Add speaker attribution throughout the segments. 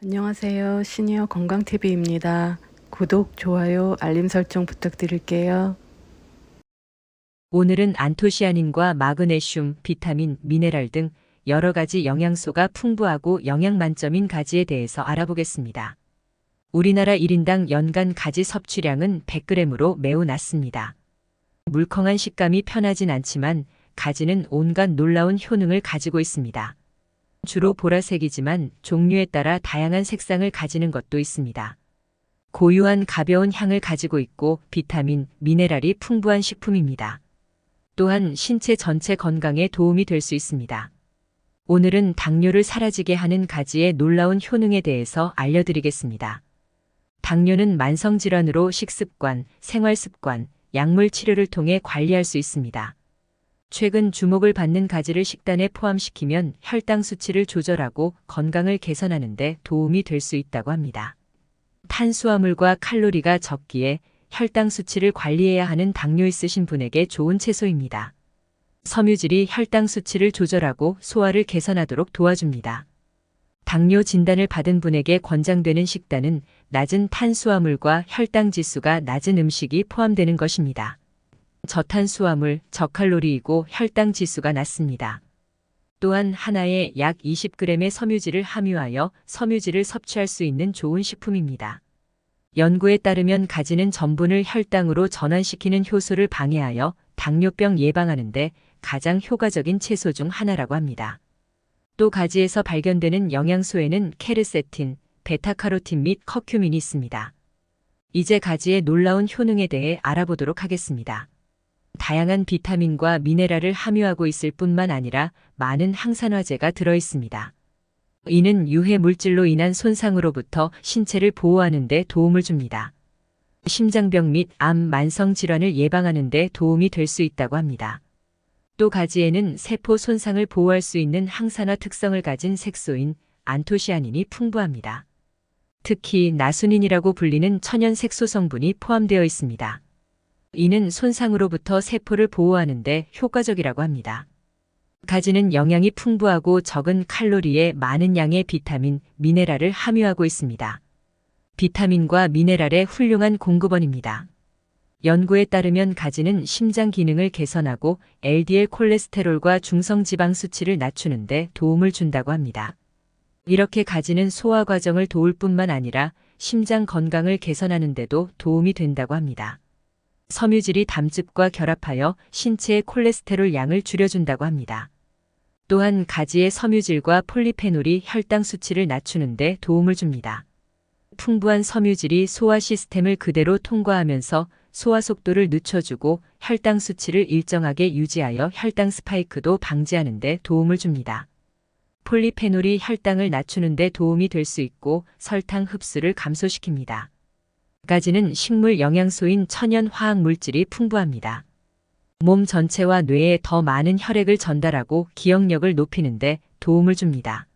Speaker 1: 안녕하세요. 시니어 건강TV입니다. 구독, 좋아요, 알림 설정 부탁드릴게요.
Speaker 2: 오늘은 안토시아닌과 마그네슘, 비타민, 미네랄 등 여러 가지 영양소가 풍부하고 영양 만점인 가지에 대해서 알아보겠습니다. 우리나라 1인당 연간 가지 섭취량은 100g으로 매우 낮습니다. 물컹한 식감이 편하진 않지만 가지는 온갖 놀라운 효능을 가지고 있습니다. 주로 보라색이지만 종류에 따라 다양한 색상을 가지는 것도 있습니다. 고유한 가벼운 향을 가지고 있고 비타민, 미네랄이 풍부한 식품입니다. 또한 신체 전체 건강에 도움이 될 수 있습니다. 오늘은 당뇨를 사라지게 하는 가지의 놀라운 효능에 대해서 알려드리겠습니다. 당뇨는 만성질환으로 식습관, 생활습관, 약물 치료를 통해 관리할 수 있습니다. 최근 주목을 받는 가지를 식단에 포함시키면 혈당 수치를 조절하고 건강을 개선하는 데 도움이 될 수 있다고 합니다. 탄수화물과 칼로리가 적기에 혈당 수치를 관리해야 하는 당뇨 있으신 분에게 좋은 채소입니다. 섬유질이 혈당 수치를 조절하고 소화를 개선하도록 도와줍니다. 당뇨 진단을 받은 분에게 권장되는 식단은 낮은 탄수화물과 혈당 지수가 낮은 음식이 포함되는 것입니다. 저탄수화물, 저칼로리이고 혈당 지수가 낮습니다. 또한 하나에 약 20g의 섬유질을 함유하여 섬유질을 섭취할 수 있는 좋은 식품입니다. 연구에 따르면 가지는 전분을 혈당으로 전환시키는 효소를 방해하여 당뇨병 예방하는데 가장 효과적인 채소 중 하나라고 합니다. 또 가지에서 발견되는 영양소에는 케르세틴, 베타카로틴 및 커큐민이 있습니다. 이제 가지의 놀라운 효능에 대해 알아보도록 하겠습니다. 다양한 비타민과 미네랄을 함유하고 있을 뿐만 아니라 많은 항산화제가 들어 있습니다. 이는 유해 물질로 인한 손상으로부터 신체를 보호하는 데 도움을 줍니다. 심장병 및 암 만성 질환을 예방하는 데 도움이 될 수 있다고 합니다. 또 가지에는 세포 손상을 보호할 수 있는 항산화 특성을 가진 색소인 안토시아닌이 풍부합니다. 특히 나수닌이라고 불리는 천연 색소 성분이 포함되어 있습니다. 이는 손상으로부터 세포를 보호하는데 효과적이라고 합니다. 가지는 영양이 풍부하고 적은 칼로리에 많은 양의 비타민, 미네랄을 함유하고 있습니다. 비타민과 미네랄의 훌륭한 공급원입니다. 연구에 따르면 가지는 심장 기능을 개선하고 LDL 콜레스테롤과 중성 지방 수치를 낮추는데 도움을 준다고 합니다. 이렇게 가지는 소화 과정을 도울 뿐만 아니라 심장 건강을 개선하는 데도 도움이 된다고 합니다. 섬유질이 담즙과 결합하여 신체의 콜레스테롤 양을 줄여준다고 합니다. 또한 가지의 섬유질과 폴리페놀이 혈당 수치를 낮추는데 도움을 줍니다. 풍부한 섬유질이 소화 시스템을 그대로 통과하면서 소화 속도를 늦춰주고 혈당 수치를 일정하게 유지하여 혈당 스파이크도 방지하는 데 도움을 줍니다. 폴리페놀이 혈당을 낮추는 데 도움이 될 수 있고 설탕 흡수를 감소시킵니다. 가지는 식물 영양소인 천연 화학 물질이 풍부합니다. 몸 전체와 뇌에 더 많은 혈액을 전달하고 기억력을 높이는데 도움을 줍니다.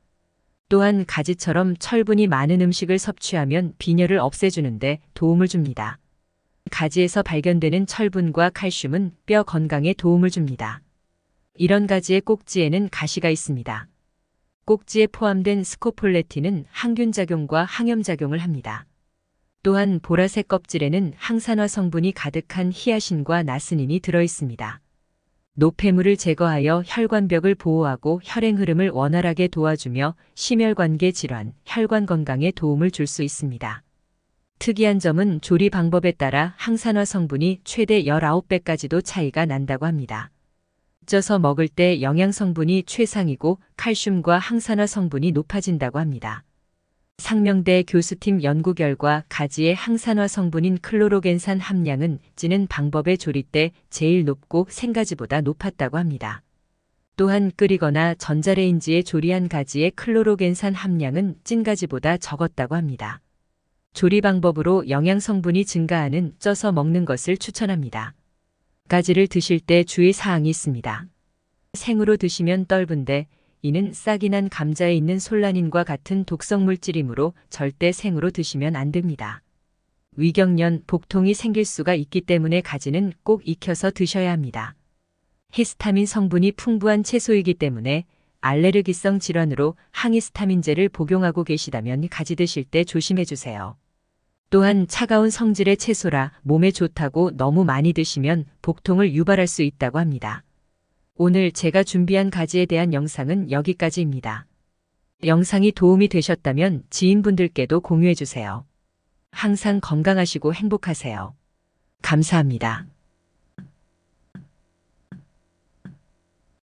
Speaker 2: 또한 가지처럼 철분이 많은 음식을 섭취하면 빈혈을 없애주는데 도움을 줍니다. 가지에서 발견되는 철분과 칼슘은 뼈 건강에 도움을 줍니다. 이런 가지의 꼭지에는 가시가 있습니다. 꼭지에 포함된 스코폴레틴은 항균작용과 항염작용을 합니다. 또한 보라색 껍질에는 항산화 성분이 가득한 히아신과 나스닌이 들어 있습니다. 노폐물을 제거하여 혈관벽을 보호하고 혈행 흐름을 원활하게 도와주며 심혈관계 질환, 혈관 건강에 도움을 줄 수 있습니다. 특이한 점은 조리 방법에 따라 항산화 성분이 최대 19배까지도 차이가 난다고 합니다. 쪄서 먹을 때 영양 성분이 최상이고 칼슘과 항산화 성분이 높아진다고 합니다. 상명대 교수팀 연구 결과 가지의 항산화 성분인 클로로겐산 함량은 찌는 방법의 조리 때 제일 높고 생가지보다 높았다고 합니다. 또한 끓이거나 전자레인지에 조리한 가지의 클로로겐산 함량은 찐 가지보다 적었다고 합니다. 조리 방법으로 영양 성분이 증가하는 쪄서 먹는 것을 추천합니다. 가지를 드실 때 주의 사항이 있습니다. 생으로 드시면 떫은데 이는 싹이 난 감자에 있는 솔라닌과 같은 독성 물질이므로 절대 생으로 드시면 안 됩니다. 위경련, 복통이 생길 수가 있기 때문에 가지는 꼭 익혀서 드셔야 합니다. 히스타민 성분이 풍부한 채소이기 때문에 알레르기성 질환으로 항히스타민제를 복용하고 계시다면 가지 드실 때 조심해 주세요. 또한 차가운 성질의 채소라 몸에 좋다고 너무 많이 드시면 복통을 유발할 수 있다고 합니다. 오늘 제가 준비한 가지에 대한 영상은 여기까지입니다. 영상이 도움이 되셨다면 지인분들께도 공유해 주세요. 항상 건강하시고 행복하세요. 감사합니다.